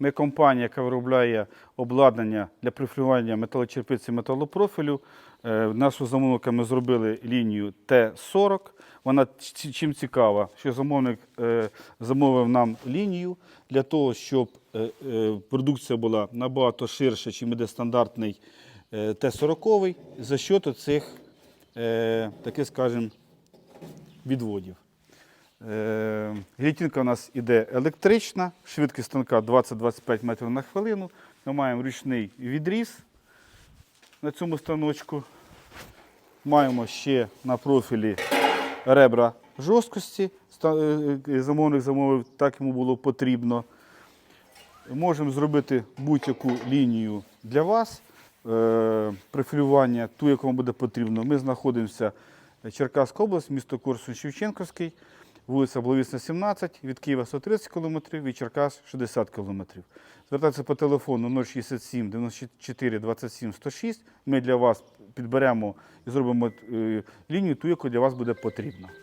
Ми компанія, яка виробляє обладнання для профілювання металочерпиці металопрофілю. Е, Нашу замовника ми зробили лінію Т-40. Вона чим цікава, що замовник е, замовив нам лінію для того, щоб е, продукція була набагато ширша, чим іде стандартний е, Т-40, за счет цих, таких, скажімо, відводів. Е, Гілітінка у нас іде електрична, швидкість станка 20-25 метрів на хвилину. Ми маємо ручний відріз на цьому станочку. Маємо ще на профілі ребра жорсткості. Е, е, Замовник замовив, так йому було потрібно. Можемо зробити будь-яку лінію для вас, е, профілювання, ту, яку вам буде потрібно. Ми знаходимося Черкаська область, місто Корсунь Шевченківський, вулиця Бловісна, 17, від Києва 130 км, від Черкас 60 км. Звертайтеся по телефону 067 94 27 106. Ми для вас підберемо і зробимо е, лінію, ту, яку для вас буде потрібна.